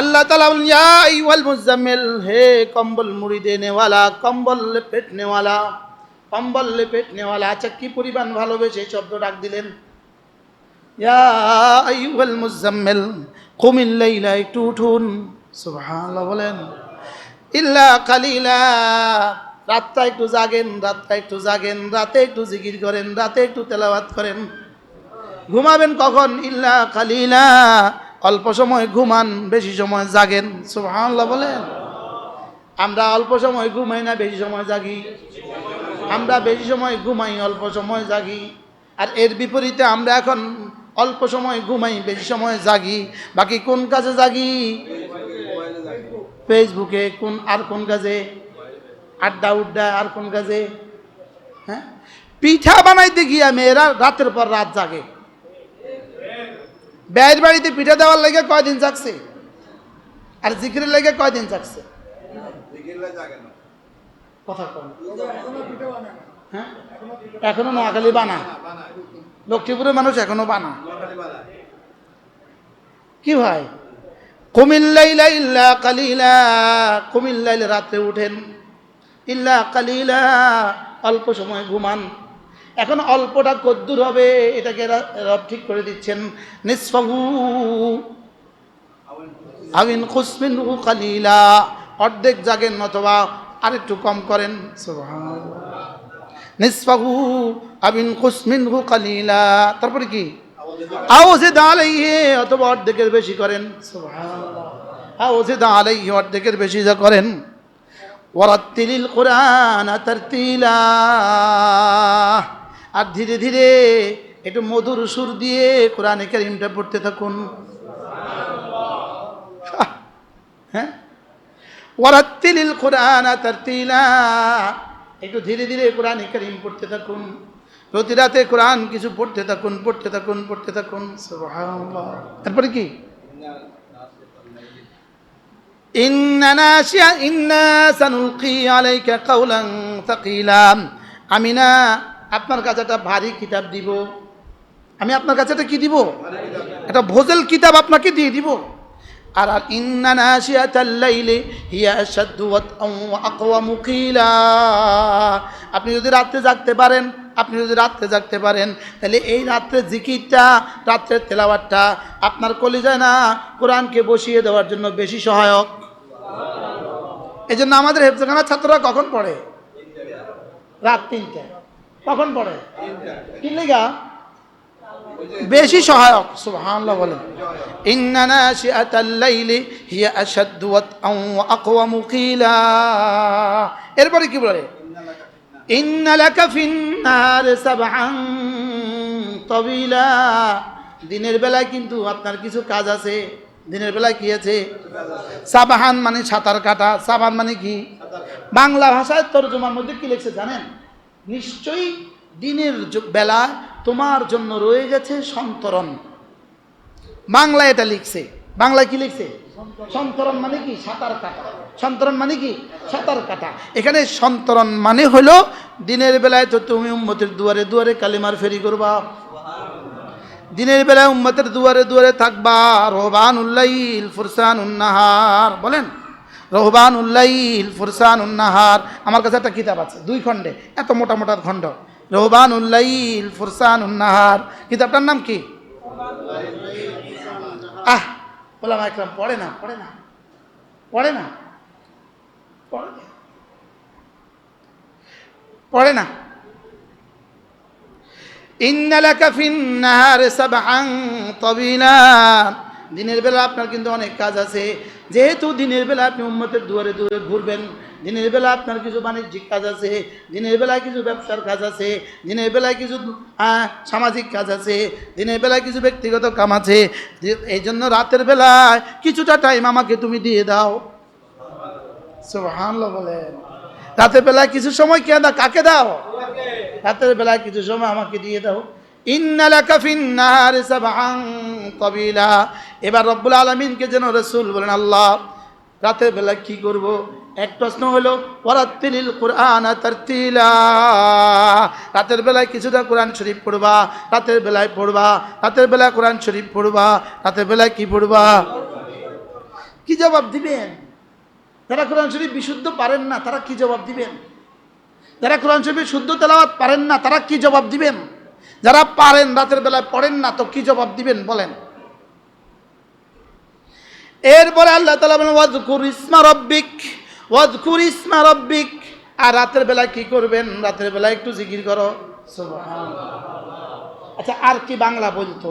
আল্লাহ তালা বলেন, ইয়া আইয়ুহাল মুজাম্মিল হে কম্বল মুড়ি দেনেওয়ালা কম্বল লেপেট নেওয়ালা কম্বল লেপেট নেওয়ালা আচ্ছা কি পরিমাণ ভালোবেসে শব্দ ডাক দিলেন? ইয়া আইয়ুহাল মুজাম্মিল কুমিল লাইলা একটু উঠুন। সুবহানাল্লাহ বলেন। ইল্লা কালিলা রাতটা একটু জাগেন রাতটা একটু জাগেন রাতে একটু জিকির করেন রাতে একটু তেলাওয়াত করেন। ঘুমাবেন কখন? ইল্লা কালিলা অল্প সময় ঘুমান, বেশি সময় জাগেন। সুবহানাল্লাহ বলেন। আমরা অল্প সময় ঘুমাই না, বেশি সময় জাগি। আমরা বেশি সময় ঘুমাই, অল্প সময় জাগি। আর এর বিপরীতে আমরা এখন অল্প সময় ঘুমাই, বেশি সময় জাগি। বাকি কোন কাজে জাগি? ফেসবুকে কোন, আর কোন কাজে? আড্ডা উড্ডা, আর কোন কাজে? হ্যাঁ? পিঠা বানাইতে গিয়া মেয়েরা রাতের পর রাত জাগে। ব্যয়ের বাড়িতে পিঠা দেওয়ার লেগে কয়দিন জাগছে? আর জিকিরের লেগে কয়দিন কম। হ্যাঁ? এখনও নোয়াখালী বানা। লক্ষ্মীপুরের মানুষ এখনও বানা। কি ভাই? কুমিল্লাইলা ইল্লা কালিলা, কুমিল্লাইলে রাত্রে উঠেন। ইল্লা কালিলা, অল্প সময় ঘুমান। এখন অল্পটা কদ্দুর হবে, এটাকে রব ঠিক করে দিচ্ছেন। নিসফাহু। আমিন খুসমিনহু কালিলা। অর্ধেক জাগেন অথবা আরেকটু কম করেন। নিসফাহু। আমিন খুসমিনহু কালিলা। তারপরে কি? আওজে দাঁড়াইয়ে অথবা অর্ধেকের বেশি করেন। আওজে দাঁড়াইয়ে অর্ধেকের বেশি যা করেন। ওরাত্তিলিল কোরআন তারতিলা। আর ধীরে ধীরে একটু মধুর সুর দিয়ে কোরআনে কারিমটা পড়তে থাকুন। হ্যাঁ? ওয়ারাত্তিলিল কোরআন তারতিলা। একটু ধীরে ধীরে কোরআন কারিম পড়তে থাকুন। প্রতি রাতে কোরআন কিছু পড়তে থাকুন পড়তে থাকুন পড়তে থাকুন। তারপরে কি? আমি না আপনার কাছে একটা ভারী কিতাব দিব। আমি আপনার কাছে একটা কি দিব? একটা ভোজেল কিতাব আপনাকে দিয়ে দিব। আর আর ইন্না হিয়া আশাদ্দু আকওয়ামু কিলা আপনি যদি রাত্রে জাগতে পারেন, আপনি যদি রাত্রে জাগতে পারেন, তাহলে এই রাত্রে জিকিরটা, রাত্রের তেলাওয়াতটা আপনার কলিজায় না, কোরআনকে বসিয়ে দেওয়ার জন্য বেশি সহায়ক। এই জন্য আমাদের হেফজখানার ছাত্ররা কখন পড়ে? রাত তিনটে কখন পড়ে? কি লেগা? বেশি সহায়ক। সুবহানাল্লাহ বলেন। ইন্না নাশিআতাল লাইলি হিয়া আশাদ্দু ওয়া আকওয়ামু কিলা এরপরে কি বলে? ইন্না লাকা ফিন নার সাবআন তাবিলা। দিনের বেলায় কিন্তু আপনার কিছু কাজ আছে। দিনের বেলায় কি আছে? সাবাহান মানে সাঁতার কাটা। সাবান মানে কি? বাংলা ভাষায় তর্জমার মধ্যে কি লিখছে জানেন? নিশ্চয়ই দিনের জ- বেলা তোমার জন্য রয়ে গেছে সন্তরণ। বাংলায় এটা লিখছে। বাংলায় কি লিখছে? সন্তরণ। মানে কি? সাঁতার কাটা। সন্তরণ মানে কি? সাঁতার কাটা। এখানে সন্তরণ মানে হলো দিনের বেলায় তো তুমি উম্মতের দুয়ারে দুয়ারে কালিমার ফেরি করবা। দিনের বেলায় উম্মতের দুয়ারে দুয়ারে থাকবা। রহবান উল্লাইল ফুরসান উন্নাহার বলেন? রহবান উল্লাইল ফুরসান উন্নাহার আমার কাছে একটা কিতাব আছে, দুই খণ্ডে, এত মোটা মোটা খণ্ড। রহবান উল্লাইল ফুরসান উন্নাহার কিতাবটার নাম কি? আহ বললাম একরাম, পড়ে না পড়ে না পড়ে না পড়ে না পড়ে না। ইন্নালাকা ফিন্নাহার সাবআন তাবিলা। দিনের বেলা আপনার কিন্তু অনেক কাজ আছে। যেহেতু দিনের বেলা আপনি উম্মতের দুয়ারে দুয়ারে ঘুরবেন, দিনের বেলা আপনার কিছু বাণিজ্যিক কাজ আছে, দিনের বেলায় কিছু ব্যবসার কাজ আছে, দিনের বেলায় কিছু সামাজিক কাজ আছে, দিনের বেলায় কিছু ব্যক্তিগত কাম আছে এই জন্য রাতের বেলায় কিছুটা টাইম আমাকে তুমি দিয়ে দাও। সুবহানাল্লাহ বলেন। রাতের বেলায় কিছু সময় কে দাও কাকে দাও? রাতের বেলায় কিছু সময় আমাকে দিয়ে দাও। এবার রব্বুল আলামিনকে যেন রসুল বলেন, আল্লাহ, রাতের বেলায় কি করব? এক প্রশ্ন হলো, ওয়ারাত্তিলিল কুরআন রাতের বেলায় কিছুটা কোরআন শরীফ পড়বা, রাতের বেলায় পড়বা, রাতের বেলায় কোরআন শরীফ পড়বা, রাতের বেলায় কি পড়বা? কি জবাব দিবেন? যারা কোরআন শরীফ বিশুদ্ধ পারেন না, তারা কি জবাব দিবেন? যারা কোরআন শরীফের শুদ্ধ তেলাওয়াত পারেন না, তারা কি জবাব দিবেন? যারা পারেন রাতের বেলায় পড়েন না তো কি জবাব দিবেন বলেন? এরপরে আল্লাহ তালা বলেন ওয়াজকুর ইসমা রব্বিক ওয়াজকুর ইসমা রব্বিক। আর রাতের বেলায় কি করবেন? রাতের বেলায় একটু জিকির করো। আচ্ছা আর কি বাংলা বলতো?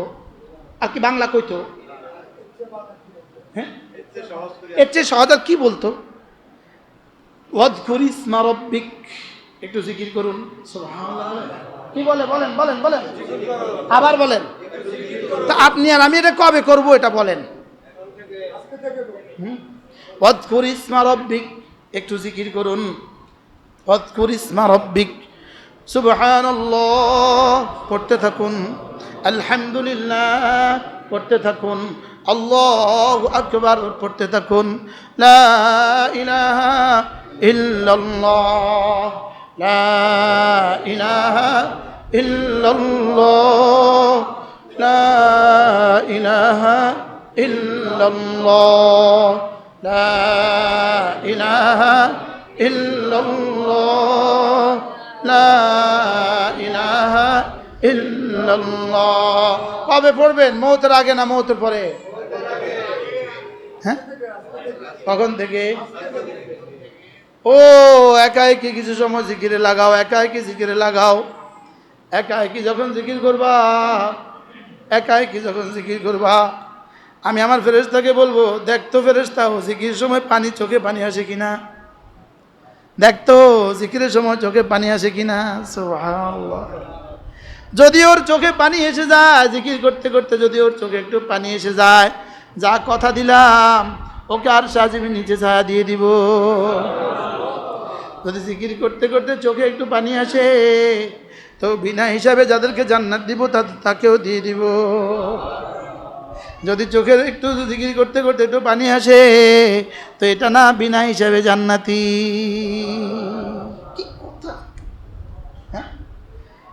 আর কি বাংলা কইতো? হ্যাঁ? এর চেয়ে সহজ আর কি বলতো? ওয়াজকুর ইসমা রব্বিক। একটু জিকির করুন। সুবহানাল্লাহ। কি বলে? বলেন বলেন বলেন। আবার বলেন। তা আপনি আর আমি এটা কবে করব এটা বলেন। ওয়াজকুর ইসমা একটু জিকির করুন। ওয়াজকুর ইসমা পড়তে থাকুন। আলহামদুলিল্লাহ, পড়তে থাকুন। আল্লাহ আকবার, পড়তে থাকুন। লা ইলাহা ইল্লাল্লাহ। লা ইলাহা ইল্লাল্লাহ, লা ইলাহা ইল্লাল্লাহ, লা ইলাহা ইল্লাল্লাহ, লা ইলাহা ইল্লাল্লাহ। কবে পড়বেন? মৌতের আগে না মৌতের পরে? হ্যাঁ? কখন থেকে? ও একা একই কিছু সময় জিকিরে লাগাও একা একই জিকিরে লাগাও? একা একই যখন জিকির করবা? একা একই যখন জিকির করবা? আমি আমার ফেরেশতাকে বলব দেখতো ফেরেশতা, ও জিকির সময় পানি চোখে পানি আসে কিনা? দেখতো জিকিরের সময় চোখে পানি আসে কিনা? যদি ওর চোখে পানি এসে যায়, জিকির করতে করতে যদি ওর চোখে একটু পানি এসে যায়, যা কথা দিলাম, ওকে আর সাজিবি নিচে ছায়া দিয়ে দিব। যদি জিকির করতে করতে চোখে একটু পানি আসে, তো বিনা হিসাবে যাদেরকে জান্নাত দিব তাকেও দিয়ে দিব। যদি চোখের একটু জিকির করতে করতে একটু পানি আসে, তো এটা না বিনা হিসাবে জান্নাতি। হ্যাঁ?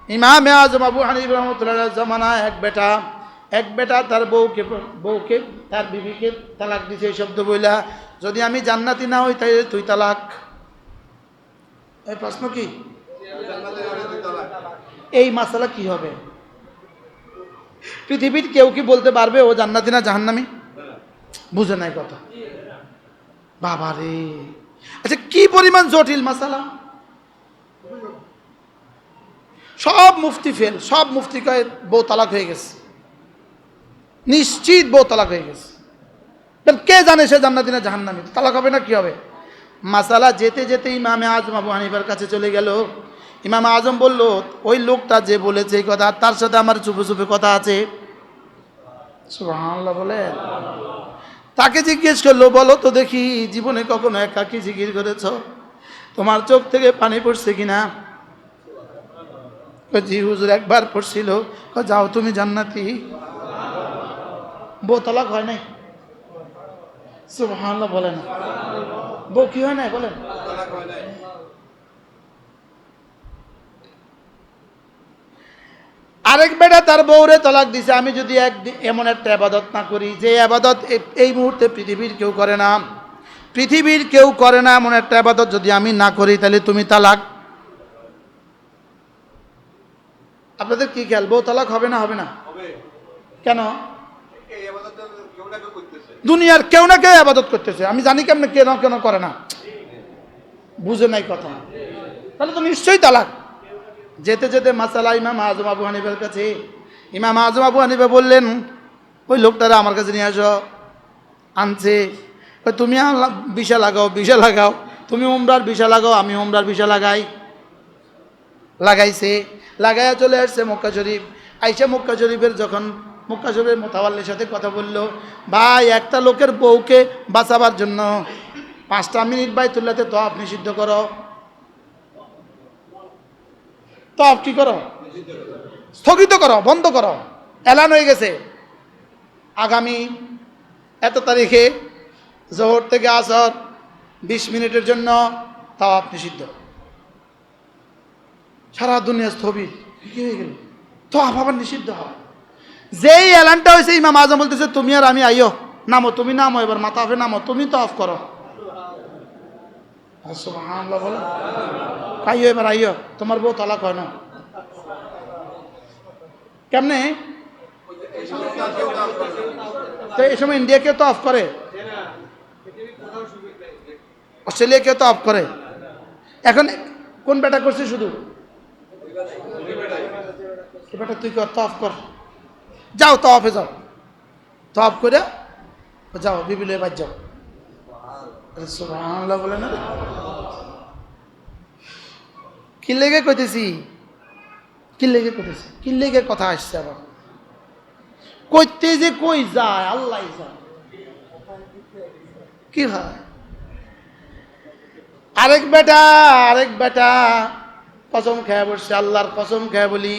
ইমামে আজম আবু হানিফ রহমতুল্লাহ জমানা এক বেটা এক বেটা তার বউকে বউকে, তার বিবিকে তালাক দিছে, এই শব্দ বইলা, যদি আমি জান্নাতি না হই তাই তুই তালাক। এই প্রশ্ন কি? এই মাসালা কি হবে? পৃথিবীর কেউ কি বলতে পারবে, ও জান্নাতি না জাহান্নামি? বুঝে নাই কথা। বাবা রে। আচ্ছা কি পরিমাণ জটিল মাসালা? সব মুফতি ফেল, সব মুফতি কয়ে বউ তালাক হয়ে গেছে। নিশ্চিত বউ তালাক হয়ে গেছে। কে জানে সে জান্নাতি না জাহান্নামি? তালাক হবে না কি হবে? মাসালা যেতে যেতে ইমামে আজম আবু হানিফার কাছে চলে গেল। ইমাম আজম বলল, ওই লোকটা যে বলেছে এই কথা, তার সাথে আমার চুপে চুপে কথা আছে। সুবহানাল্লাহ বলেন। তাকে জিজ্ঞেস করল, বলো তো দেখি, জীবনে কখনো একাকি জিকির করেছ? তোমার চোখ থেকে পানি পড়ছে কিনা? জি, হুজুর, একবার পড়ছিল। যাও তুমি জান্নাতি। বউ তালাক হয় নাই। সুবহানাল্লাহ বলেন বউ কি হয় নাই? বলেন। আরেক বেটা তার বউরে তলাক দিছে আমি যদি এক এমন একটা আবাদত না করি যে আবাদত এই মুহূর্তে পৃথিবীর কেউ করে না পৃথিবীর কেউ করে না এমন একটা আবাদত যদি আমি না করি তাহলে তুমি তালাক? আপনাদের কি খেয়াল? বউ তালাক হবে না? হবে না? কেন? দুনিয়ার কেউ না কেউ আবাদত করতেছে। আমি জানি কেমন কেন কেন করে না। বুঝে নাই কথা। তাহলে তো নিশ্চয়ই তালাক। যেতে যেতে মাসালা ইমাম আজম আবু হানিফার কাছে, ইমাম আজম আবু হানিফা বললেন, ওই লোকটারা আমার কাছে নিয়ে আসো। আনছে। তুমি বিষা লাগাও বিষা লাগাও। তুমি উমরার বিষা লাগাও, আমি উমরার বিষা লাগাই। লাগাইছে। লাগাইয়া চলে আসছে মক্কা শরীফ। আইসা মক্কা শরীফের যখন মক্কা শরীফের মোতাবাল্লির সাথে কথা বলল, ভাই, একটা লোকের বউকে বাঁচাবার জন্য পাঁচটা মিনিট বাইতুল্লাতে তো আপনি সিদ্ধ করো। তফ কি করো? স্থগিত করো, বন্ধ করো। এলান হয়ে গেছে। আগামী এত তারিখে জোহর থেকে আসর বিশ মিনিটের জন্য তাও আপনি সিদ্ধ সারা দুনিয়া স্থবির কি হয়ে গেল? তো আবার নিষিদ্ধ হয়। যেই এলানটা হয়েছে ইমাম আজম বলতেছে, তুমি আর আমি আইও নামো, তুমি নামো, এবার মাথা অফে নামো, তুমি তো অফ করো। আইও এবার আইও তোমার বউ তালাক হয় না। কেমনে? তো এই সময় ইন্ডিয়াকে তো অফ করে। অস্ট্রেলিয়া অস্ট্রেলিয়াকে তো অফ করে। এখন কোন বেটা করছে শুধু? বেটা তুই কর তো অফ কর? যাও তো অফে যাও। তো অফ করে যাও বিবিলে বাদ যাও। বলে না কি লেগে কইতেছি? কি লেগে কইতেছি? কি লেগে কথা আসছে আবার? কইতে যে কই যায় আল্লাহ কি হয়? আরেক বেটা আরেক বেটা, কসম খেয়ে বসছে, আল্লাহর কসম খেয়ে বলি।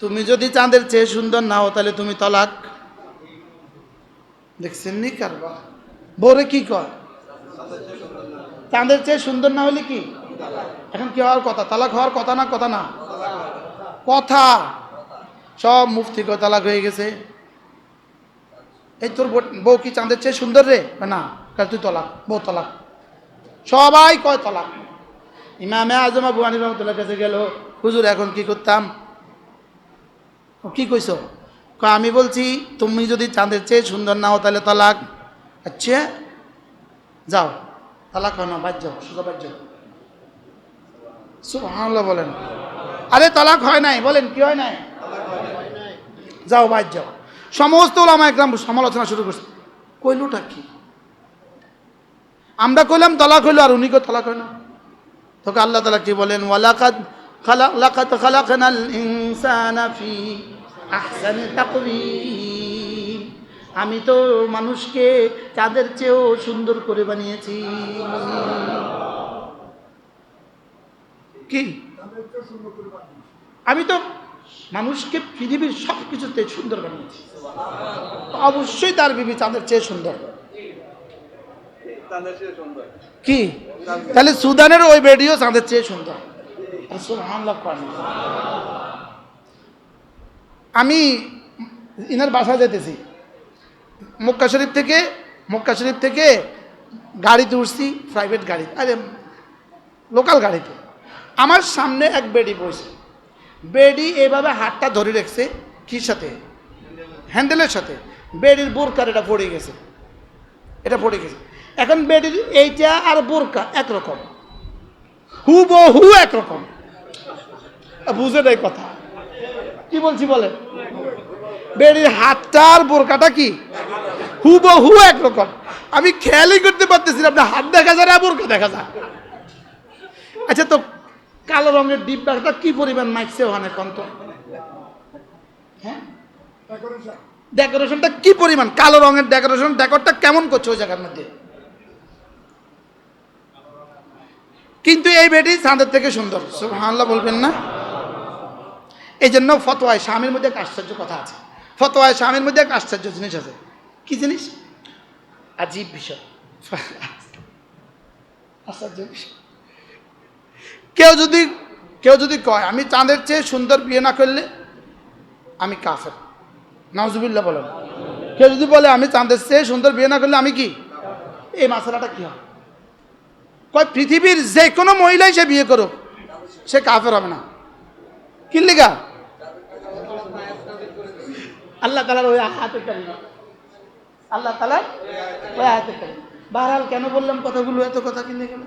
তুমি যদি চাঁদের চেয়ে সুন্দর না হও তাহলে তুমি তলাক। দেখছেন নি কারবার? বরে কি কর চাঁদের চেয়ে সুন্দর না হলে কি? এখন কি হওয়ার কথা? তালাক হওয়ার কথা না কথা না? কথা। সব মুফতি কয় তালাক হয়ে গেছে। এই তোর বউ- কি চাঁদের চেয়ে সুন্দর রে? না, কাল তুই তলাক, বউ তলাক। সবাই কয় তলাক। ইমামে আজম আবু আনি রহমতুল্লাহ কাছে গেল, হুজুর, এখন কি করতাম? কি কইছো? আমি বলছি, তুমি যদি চাঁদের চেয়ে সুন্দর না তাহলে তালাক। আচ্ছা যাও। তালাক হয় না, বাদ যাও, সোজা বাদ যাও। বলেন। আরে, তালাক হয় নাই, বলেন, কি হয় নাই? যাও, বাদ যাও। সমস্ত ওলামা একদম সমালোচনা শুরু করছে। কইলুটা কি? আমরা কইলাম, তলাক হইল, আর উনি কই তলাক না। তোকে আল্লাহ তালা কি বলেন? ওয়ালাকাদ খালাক লাকাদ খালাকনাল ইনসানা ফি আহসানি তাকওয়িম আমি তো মানুষকে চাঁদের চেয়েও সুন্দর করে বানিয়েছি। কি? আমি তো মানুষকে পৃথিবীর সব কিছুতে সুন্দর বানিয়েছি। অবশ্যই তার বিবি চাঁদের চেয়ে সুন্দর। কি? তাহলে সুদানের ওই বেডিও চাঁদের চেয়ে সুন্দর। আমি ইনার বাসা যেতেছি। মক্কা শরীফ থেকে, মক্কা শরীফ থেকে গাড়িতে উঠছি প্রাইভেট গাড়ি, আরে লোকাল গাড়িতে। আমার সামনে এক বেডি বসে। বেডি এভাবে হাতটা ধরে রেখেছে কির সাথে? হ্যান্ডেলের সাথে। বেডির বোরকার এটা পড়ে গেছে। এটা পড়ে গেছে। এখন বেডির এইটা আর বোরকা একরকম। হু হু একরকম। বুঝে নেই কথা। কি বলছি বলে বেডির হাতটার বোরকাটা কি? হু হু একরকম। আমি খেয়ালই করতে পারতেছি আপনার হাত দেখা যায় না, বোরকা দেখা যায়। আচ্ছা তো কালো রঙের ডিব্বাটা কি পরিমাণ মাইকছে ওখানে কন্ত? হ্যাঁ? ডেকোরেশনটা কি পরিমাণ? কালো রঙের ডেকোরেশন, ডেকোরটা কেমন করছে ওই জায়গার মধ্যে? কিন্তু এই বেটি চাঁদের থেকে সুন্দর। সুবহানাল্লাহ, বলবেন না? এই জন্য ফতোয়ায় স্বামীর মধ্যে একটা আশ্চর্য কথা আছে। ফতোয়ায় স্বামীর মধ্যে একটা আশ্চর্য জিনিস আছে। কি জিনিস? আজীব বিষয়। আশ্চর্য বিষয়। কেউ যদি কেউ যদি কয় আমি চাঁদের চেয়ে সুন্দর বিয়ে না করলে আমি কাফের। নাউজুবিল্লাহ বলেন। কেউ যদি বলে আমি চাঁদের চেয়ে সুন্দর বিয়ে না করলে আমি কি? এই মশলাটা কি হয়? কয় পৃথিবীর যে কোনো মহিলাই সে বিয়ে করুক সে কাফের হবে না। কি লিগা আল্লাহ তালার ওই হাতের কারি আল্লাহ তালার ওই হাতের কারি বাহারাল কেন বললাম কথাগুলো? এত কথা কিনে গেল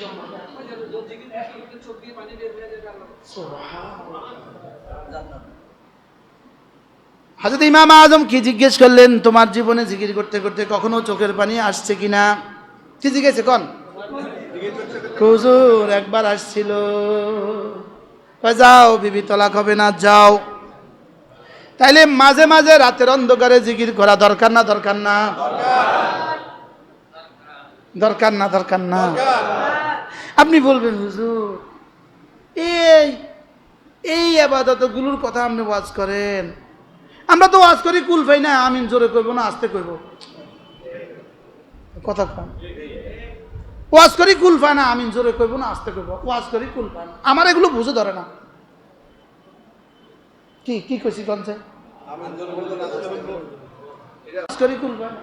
জন্য? হাজরত ইমাম আজম কি জিজ্ঞেস করলেন? তোমার জীবনে জিকির করতে করতে কখনো চোখের পানি আসছে কিনা? কি জিজ্ঞেস কন। হুজুর, একবার আসছিল। যাও, বিবি, তলাক হবে না, যাও। তাইলে মাঝে মাঝে রাতের অন্ধকারে জিকির করা দরকার না দরকার না? দরকার না দরকার না? আপনি বলবেন, হুজুর, এই এই আবাদতগুলোর কথা আপনি ওয়াজ করেন। আমরা তো ওয়াজ করি, কুল পাই না, আমিন জোরে করব না, আস্তে করব কথা কম। ওয়াজ করি কুল পায় না আমিন জোরে করবো না আস্তে করবো ওয়াজ করি কুল পায় না আমার এগুলো বুঝে ধরে না কি কি কইছি কনছে ওয়াজ করি কুল পায় না।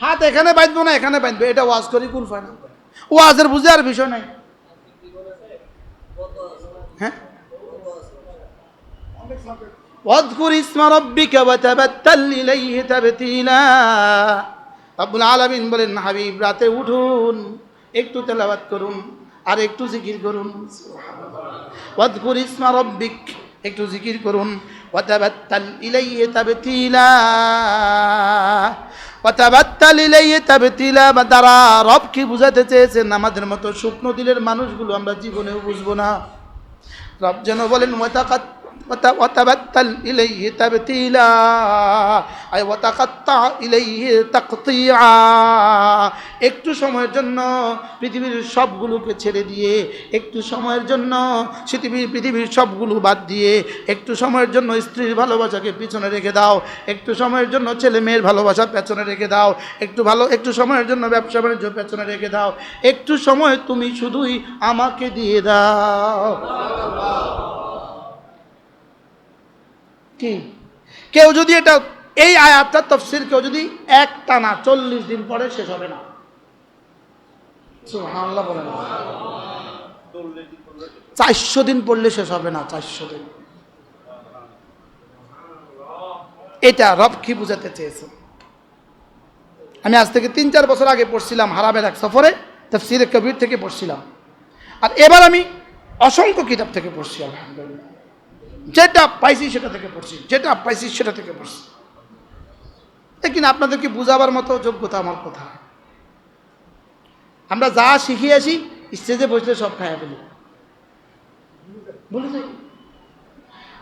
হাত এখানে বাঁধবো না এখানে বাঁধবো এটা ওয়াজ করি কুল পায় না ওয়াজের বুঝে আর বিষয় নাই হ্যাঁ واذكر اسم ربك وتبتل إليه تبتيلا রব্বুল আলামিন বলেন, হাবিব, রাতে উঠুন, একটু তেলাওয়াত করুন, আর একটু জিকির করুন। ওয়াদকুর ইসমা রব্বিক, একটু জিকির করুন। ওয়াতাবাত্তাল ইলাইহি তাবতিলা। ওয়াতাবাত্তাল ইলাইহি তাবতিলা, বা দ্বারা রব কি বুঝাতে চেয়েছেন আমাদের মতো শুকনো দিলের মানুষগুলো আমরা জীবনেও বুঝব না। রব যেন বলেন, ওয়াতাকাত وتبتل إليه تبتيلا أي وتقطع إليه تقطيعا একটু সময়ের জন্য পৃথিবীর সবগুলোকে ছেড়ে দিয়ে একটু সময়ের জন্য পৃথিবীর পৃথিবীর সবগুলো বাদ দিয়ে একটু সময়ের জন্য স্ত্রীর ভালোবাসাকে পিছনে রেখে দাও একটু সময়ের জন্য ছেলে মেয়ের ভালোবাসা পেছনে রেখে দাও একটু ভালো একটু সময়ের জন্য ব্যবসা বাণিজ্য পেছনে রেখে দাও একটু সময় তুমি শুধুই আমাকে দিয়ে দাও কি? কেউ যদি এটা, এই আয়াতটা তফসির, কেউ যদি এক টানা চল্লিশ দিন পরে শেষ হবে না। চারশো দিন পড়লে শেষ হবে না, চারশো দিন। এটা রব কি বুঝাতে চেয়েছে? আমি আজ থেকে তিন চার বছর আগে পড়ছিলাম হারামের এক সফরে, তফসিরে কবির থেকে পড়ছিলাম। আর এবার আমি অসংখ্য কিতাব থেকে পড়ছি, আলহামদুলিল্লাহ। যেটা পাইছি সেটা থেকে পড়ছি, যেটা পাইছি সেটা থেকে পড়ছি। দেখিন আপনাদেরকে বোঝাবার মতো যোগ্যতা আমার কথা। আমরা যা শিখিয়ে আসি স্টেজে বসলে সব খায় ফেলি। বলে যাই।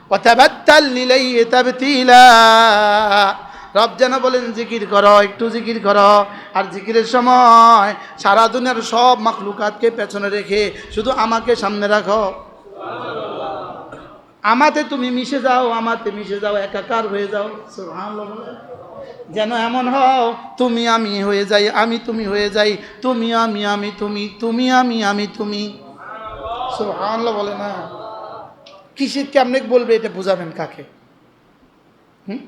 কথাবার্তাল নিলেই তাবতিলা। রব যেন বলেন, জিকির কর, একটু জিকির কর। আর জিকিরের সময় সারা দুনিয়ার সব মাখলুকাতকে পেছনে রেখে শুধু আমাকে সামনে রাখো। আমাতে তুমি মিশে যাও আমাতে মিশে যাও একাকার হয়ে যাও সুবহানাল্লাহ বলে। যেন এমন হও তুমি আমি হয়ে যাই আমি তুমি হয়ে যাই তুমি আমি আমি তুমি তুমি আমি আমি তুমি সুবহানাল্লাহ বলে না কিসের কেমনে বলবে এটা বুঝাবেন কাকে হুম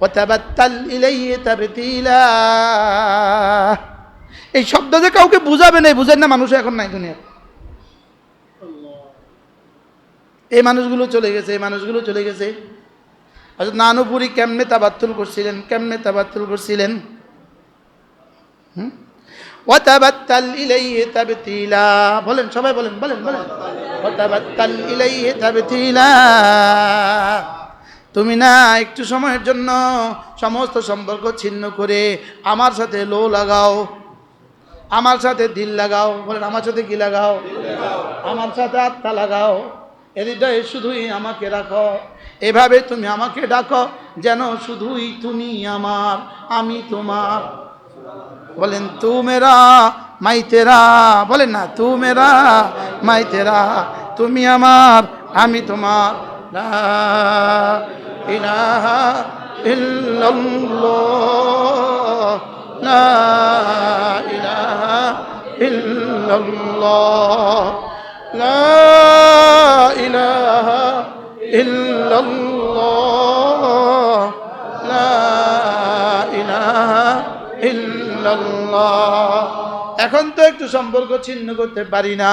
وتبتل إليه تبتيلا এই শব্দ যে কাউকে বুঝাবে না বুঝেন না মানুষ এখন নাই দুনিয়া এই মানুষগুলো চলে গেছে এই মানুষগুলো চলে গেছে। হয়তো নানুপুরি কেমনে তাবাত্তুল করছিলেন? কেমনে তাবাত্তুল করছিলেন? হুম? ওয়াতাবাত্তাল ইলাইহি তাবতিলা। বলেন সবাই বলেন বলেন বলেন। ওয়াতাবাত্তাল ইলাইহি তাবতিলা। তুমি না একটু সময়ের জন্য সমস্ত সম্পর্ক ছিন্ন করে আমার সাথে লো লাগাও। আমার সাথে দিল লাগাও। বলেন আমার সাথে কি লাগাও। আমার সাথে আত্মা লাগাও। হৃদয়ে শুধুই আমাকে রাখো এভাবে তুমি আমাকে ডাকো, যেন শুধুই তুমি আমার, আমি তোমার। বলেন, তু মেরা মাই তেরা। বলেন না, তু মেরা মাই তেরা। তুমি আমার, আমি তোমার। ইলাহা ইল্লাল্লাহ। লা ইলাহা ইল্লাল্লাহ। লা ইলাহা ইল্লাল্লাহ। লা ইলাহা ইল্লাল্লাহ। এখন তো একটু সম্পর্ক ছিন্ন করতে পারি না।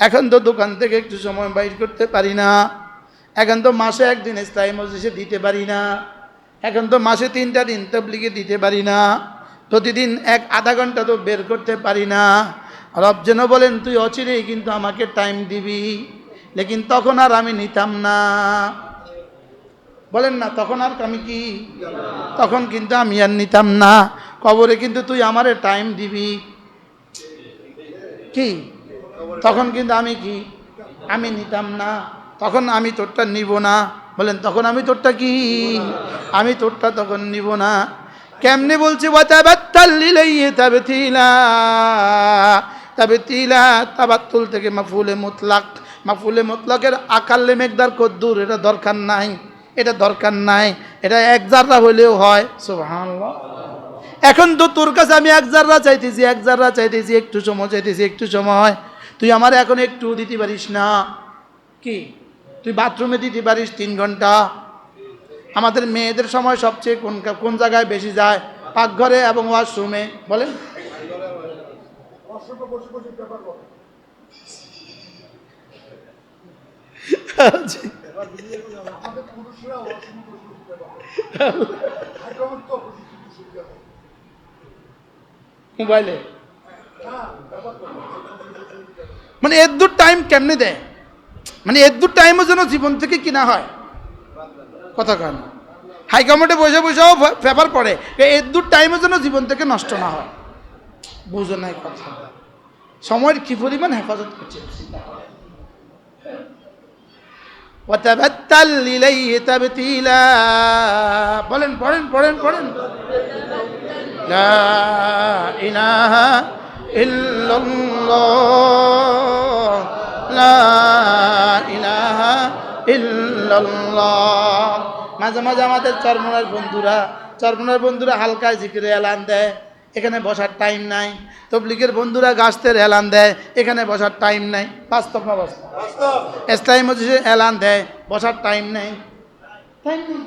এখন তো দোকান থেকে একটু সময় বাইর করতে পারি না। এখন তো মাসে একদিন স্থায়ী মজলিসে দিতে পারি না। এখন তো মাসে তিনটা দিন তবলিগে দিতে পারি না। প্রতিদিন এক আধা ঘণ্টা তো বের করতে পারি না। রব যেন বলেন, তুই অচিরেই কিন্তু আমাকে টাইম দিবি। লেকিন তখন আর আমি নিতাম না। বলেন না, তখন আর আমি কি? তখন কিন্তু আমি আর নিতাম না। কবরে কিন্তু তুই আমারে টাইম দিবি। কি? তখন কিন্তু আমি কি? আমি নিতাম না। তখন আমি তোরটা নিব না। বলেন, তখন আমি তোরটা কি? আমি তোরটা তখন নিব না। কেমনে বলছি তবে তিলা তবে তিলা তাবাত্তুল থেকে মাফুলে মুতলাক। মাফুলে মুতলাকের আকাল্লে মেঘদার কদ্দুর, এটা দরকার নাই, এটা দরকার নাই, এটা এক জাররা হইলেও হয়। সুবহানাল্লাহ। এখন তো তোর কাছে আমি এক জাররা চাইতেছি, এক জাররা চাইতেছি, একটু সময় চাইতেছি, একটু সময়। তুই আমার এখন একটু দিতে পারিস না। কি? তুই বাথরুমে দিতে পারিস তিন ঘণ্টা। আমাদের মেয়েদের সময় সবচেয়ে কোন কোন জায়গায় বেশি যায়? পাকঘরে এবং ওয়াশরুমে, বলেন। মোবাইলে? মানে এর দূর টাইম কেমনে দেয়? মানে এর দূর টাইমও যেন জীবন থেকে কিনা হয়? কথা কেন হাইকমান্ডে বসে বসেও পেপার পড়ে। এর দু টাইমের জন্য জীবন থেকে নষ্ট না হয়। বুঝো না কথা। সময়ের কি পরিমাণ হেফাজত করছে? বলেন, পড়েন পড়েন পড়েন। ইহ মাঝে মাঝে আমাদের চরমনার বন্ধুরা চরমনার বন্ধুরা হালকা জিকিরে এলান দেয় এখানে বসার টাইম নাই। তবলিগের বন্ধুরা গাছতে এলান দেয় এখানে বসার টাইম নাই। বাস্তব না বাস্তব? ইসলামী এলান দেয় বসার টাইম নেই। টাইম নেই।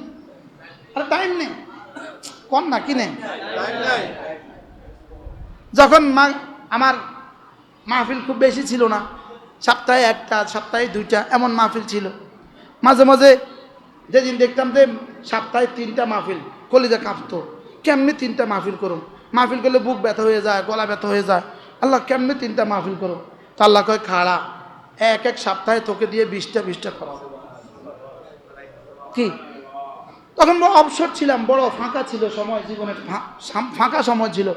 আর টাইম নেই। কম না কিনে যখন মা আমার মাহফিল খুব বেশি ছিল না সপ্তাহে একটা সপ্তাহে দুইটা এমন মাহফিল ছিল। মাঝে মাঝে যেদিন দেখতাম যে সপ্তাহে তিনটা মাহফিল, কলিজা কাঁপতো। কেমনি তিনটা মাহফিল করুন মাহফিল করলে বুক ব্যথা হয়ে যায়, গলা ব্যথা হয়ে যায়। আল্লাহ কেমনি তিনটা মাহফিল করো তা আল্লাহ কয়, খাড়া, এক এক সপ্তাহে তোকে দিয়ে বিশটা বিশটা করা কি? তখন বড় অবসর ছিলাম, বড় ফাঁকা ছিল সময়, জীবনের ফাঁকা সময় ছিল।